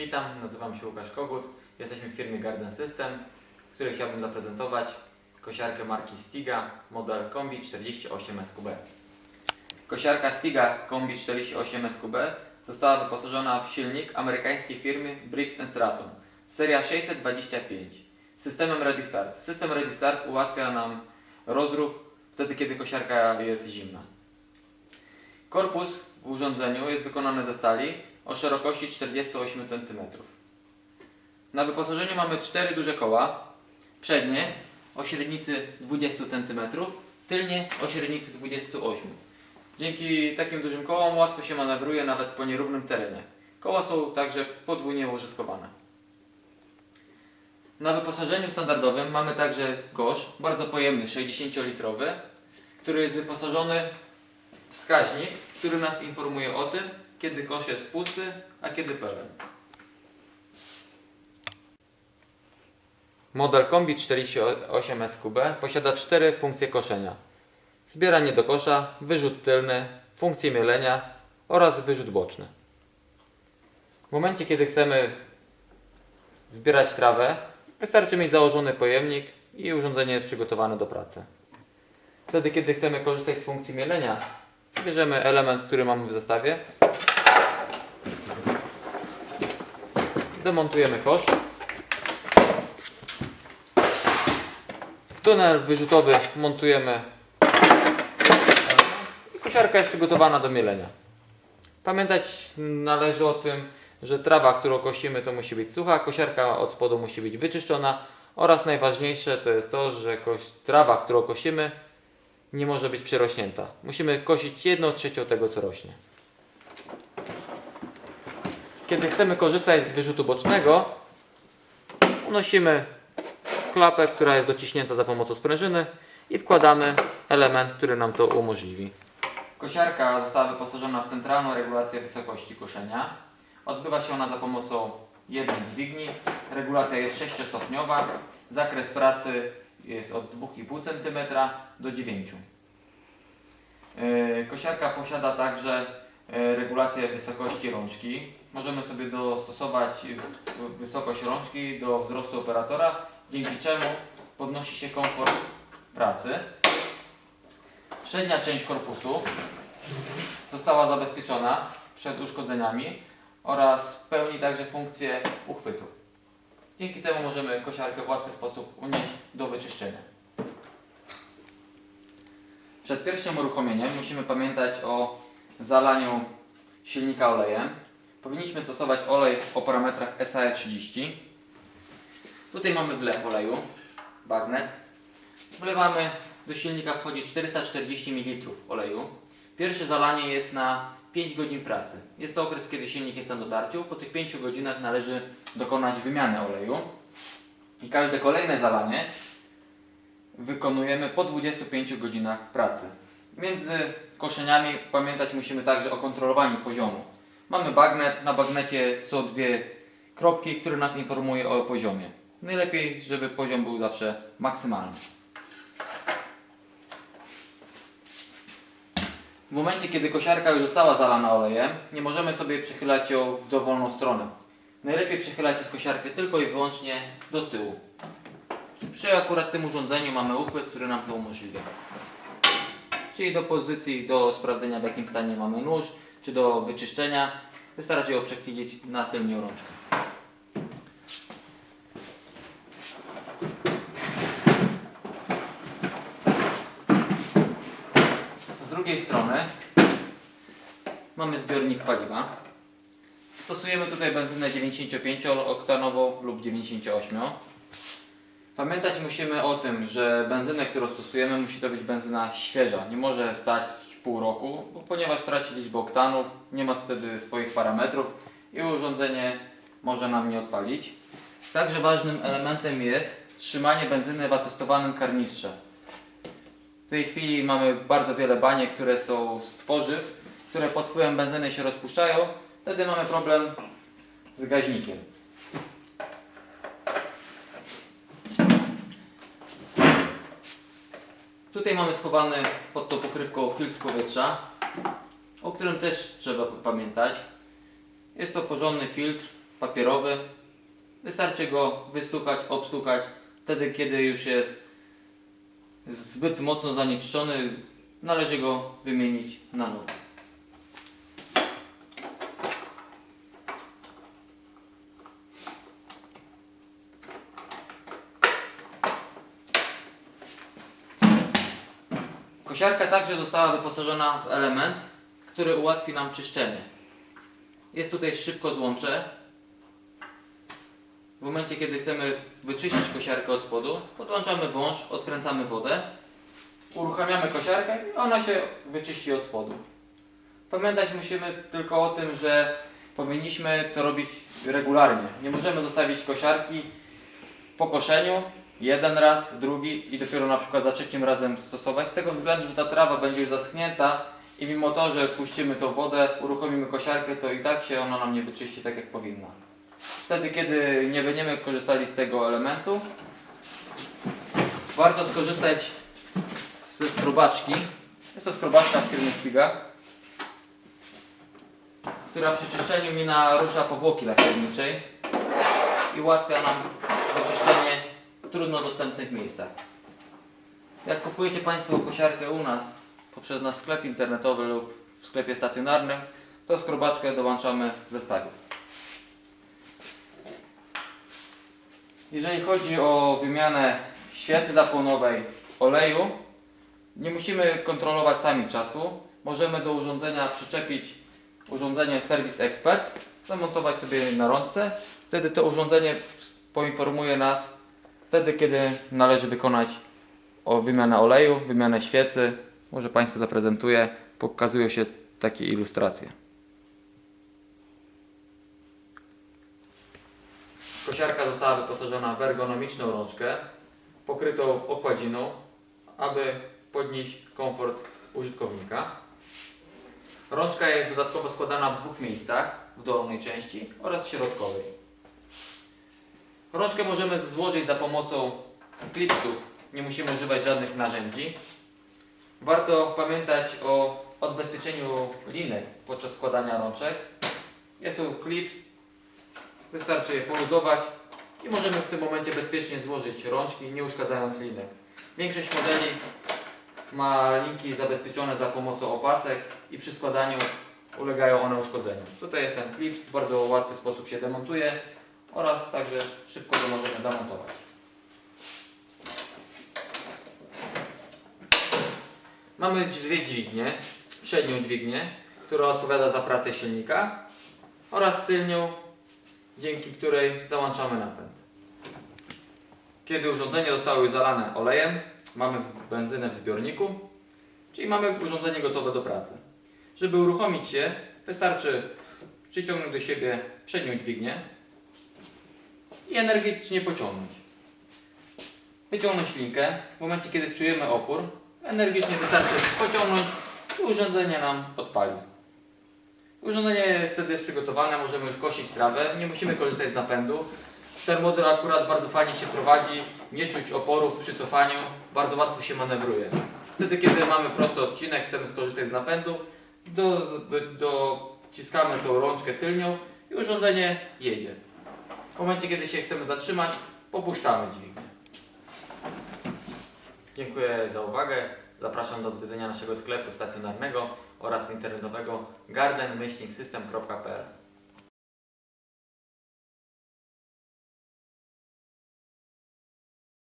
Witam, nazywam się Łukasz Kogut. Jesteśmy w firmie Garden System, w której chciałbym zaprezentować kosiarkę marki Stiga, model Kombi 48 SQB. Kosiarka Stiga Kombi 48 SQB została wyposażona w silnik amerykańskiej firmy Briggs Stratton, seria 625, systemem Ready Start. System Ready Start ułatwia nam rozruch wtedy, kiedy kosiarka jest zimna. Korpus w urządzeniu jest wykonany ze stali o szerokości 48 cm. Na wyposażeniu mamy cztery duże koła. Przednie o średnicy 20 cm, tylnie o średnicy 28 Dzięki takim dużym kołom łatwo się manewruje nawet po nierównym terenie. Koła są także podwójnie łożyskowane. Na wyposażeniu standardowym mamy także kosz, bardzo pojemny, 60-litrowy, który jest wyposażony w wskaźnik, który nas informuje o tym, kiedy kosz jest pusty, a kiedy pełen. Model Kombi 48 SQB posiada cztery funkcje koszenia. Zbieranie do kosza, wyrzut tylny, funkcję mielenia oraz wyrzut boczny. W momencie, kiedy chcemy zbierać trawę, wystarczy mieć założony pojemnik i urządzenie jest przygotowane do pracy. Wtedy, kiedy chcemy korzystać z funkcji mielenia, bierzemy element, który mamy w zestawie, demontujemy kosz. W tunel wyrzutowy montujemy i kosiarka jest przygotowana do mielenia. Pamiętać należy o tym, że trawa, którą kosimy, to musi być sucha, kosiarka od spodu musi być wyczyszczona oraz najważniejsze to jest to, że trawa, którą kosimy, nie może być przerośnięta. Musimy kosić 1 trzecią tego, co rośnie. Kiedy chcemy korzystać z wyrzutu bocznego, unosimy klapę, która jest dociśnięta za pomocą sprężyny i wkładamy element, który nam to umożliwi. Kosiarka została wyposażona w centralną regulację wysokości koszenia. Odbywa się ona za pomocą jednej dźwigni. Regulacja jest 6-stopniowa. Zakres pracy jest od 2,5 cm do 9 Yy, Kosiarka posiada także regulację wysokości rączki. Możemy sobie dostosować wysokość rączki do wzrostu operatora, dzięki czemu podnosi się komfort pracy. Przednia część korpusu została zabezpieczona przed uszkodzeniami oraz pełni także funkcję uchwytu. Dzięki temu możemy kosiarkę w łatwy sposób unieść do wyczyszczenia. Przed pierwszym uruchomieniem musimy pamiętać o zalaniu silnika olejem. Powinniśmy stosować olej o parametrach SAE 30. Tutaj mamy wlew oleju, bagnet. Wlewamy do silnika wchodzi 440 ml oleju. Pierwsze zalanie jest na 5 godzin pracy. Jest to okres, kiedy silnik jest na dotarciu. Po tych 5 godzinach należy dokonać wymiany oleju. I każde kolejne zalanie wykonujemy po 25 godzinach pracy. Między koszeniami pamiętać musimy także o kontrolowaniu poziomu. Mamy bagnet, na bagnecie są dwie kropki, które nas informują o poziomie. Najlepiej, żeby poziom był zawsze maksymalny. W momencie, kiedy kosiarka już została zalana olejem, nie możemy sobie przechylać ją w dowolną stronę. Najlepiej przechylać jest kosiarkę tylko i wyłącznie do tyłu. Przy akurat tym urządzeniu mamy uchwyt, który nam to umożliwia. Czyli do pozycji, do sprawdzenia w jakim stanie mamy nóż, czy do wyczyszczenia. Wystarczy ją przechylić na tylnią rączkę. Z drugiej strony mamy zbiornik paliwa. Stosujemy tutaj benzynę 95-oktanową lub 98. Pamiętać musimy o tym, że benzynę, którą stosujemy, musi to być benzyna świeża. Nie może stać pół roku, ponieważ traci liczbę oktanów, nie ma wtedy swoich parametrów i urządzenie może nam nie odpalić. Także ważnym elementem jest trzymanie benzyny w atestowanym karnistrze. W tej chwili mamy bardzo wiele baniek, które są z tworzyw, które pod wpływem benzyny się rozpuszczają. Wtedy mamy problem z gaźnikiem. Tutaj mamy schowany pod tą pokrywką filtr powietrza, o którym też trzeba pamiętać. Jest to porządny filtr, papierowy. Wystarczy go wystukać, obstukać. Wtedy, kiedy już jest zbyt mocno zanieczyszczony, należy go wymienić na nowy. Kosiarka także została wyposażona w element, który ułatwi nam czyszczenie. Jest tutaj szybko złącze. W momencie, kiedy chcemy wyczyścić kosiarkę od spodu, podłączamy wąż, odkręcamy wodę, uruchamiamy kosiarkę i ona się wyczyści od spodu. Pamiętać musimy tylko o tym, że powinniśmy to robić regularnie. Nie możemy zostawić kosiarki po koszeniu jeden raz, drugi i dopiero na przykład za trzecim razem stosować z tego względu, że ta trawa będzie już zaschnięta i mimo to, że puścimy tą wodę, uruchomimy kosiarkę, to i tak się ona nam nie wyczyści tak jak powinna. Wtedy, kiedy nie będziemy korzystali z tego elementu, warto skorzystać ze skrobaczki. Jest to skrobaczka firmy Figa, która przy czyszczeniu mi narusza powłoki lakierniczej i ułatwia nam wyczyszczenie w trudno dostępnych miejscach. Jak kupujecie Państwo kosiarkę u nas poprzez nasz sklep internetowy lub w sklepie stacjonarnym, to skrobaczkę dołączamy w zestawie. Jeżeli chodzi o wymianę świecy zapłonowej, oleju, nie musimy kontrolować sami czasu. Możemy do urządzenia przyczepić urządzenie Service Expert, zamontować sobie na rączce. Wtedy to urządzenie poinformuje nas wtedy, kiedy należy wykonać o wymianę oleju, wymianę świecy. Może Państwu zaprezentuję. Pokazują się takie ilustracje. Kosiarka została wyposażona w ergonomiczną rączkę pokrytą okładziną, aby podnieść komfort użytkownika. Rączka jest dodatkowo składana w dwóch miejscach, w dolnej części oraz środkowej. Rączkę możemy złożyć za pomocą klipsów, nie musimy używać żadnych narzędzi. Warto pamiętać o odbezpieczeniu linek podczas składania rączek. Jest tu klips, wystarczy je poluzować i możemy w tym momencie bezpiecznie złożyć rączki, nie uszkadzając linek. Większość modeli ma linki zabezpieczone za pomocą opasek i przy składaniu ulegają one uszkodzeniu. Tutaj jest ten klips, w bardzo łatwy sposób się demontuje oraz także szybko go możemy zamontować. Mamy dwie dźwignie. Przednią dźwignię, która odpowiada za pracę silnika oraz tylnią, dzięki której załączamy napęd. Kiedy urządzenie zostało już zalane olejem, mamy benzynę w zbiorniku, czyli mamy urządzenie gotowe do pracy. Żeby uruchomić je, wystarczy przyciągnąć do siebie przednią dźwignię i energicznie pociągnąć. Wyciągnąć linkę. W momencie, kiedy czujemy opór, energicznie wystarczy pociągnąć i urządzenie nam odpali. Urządzenie wtedy jest przygotowane, możemy już kosić trawę, nie musimy korzystać z napędu. Ten model akurat bardzo fajnie się prowadzi, nie czuć oporów przy cofaniu, bardzo łatwo się manewruje. Wtedy, kiedy mamy prosty odcinek, chcemy skorzystać z napędu, do, dociskamy tą rączkę tylnią i urządzenie jedzie. W momencie, kiedy się chcemy zatrzymać, popuszczamy dźwignię. Dziękuję za uwagę. Zapraszam do odwiedzenia naszego sklepu stacjonarnego oraz internetowego garden-system.pl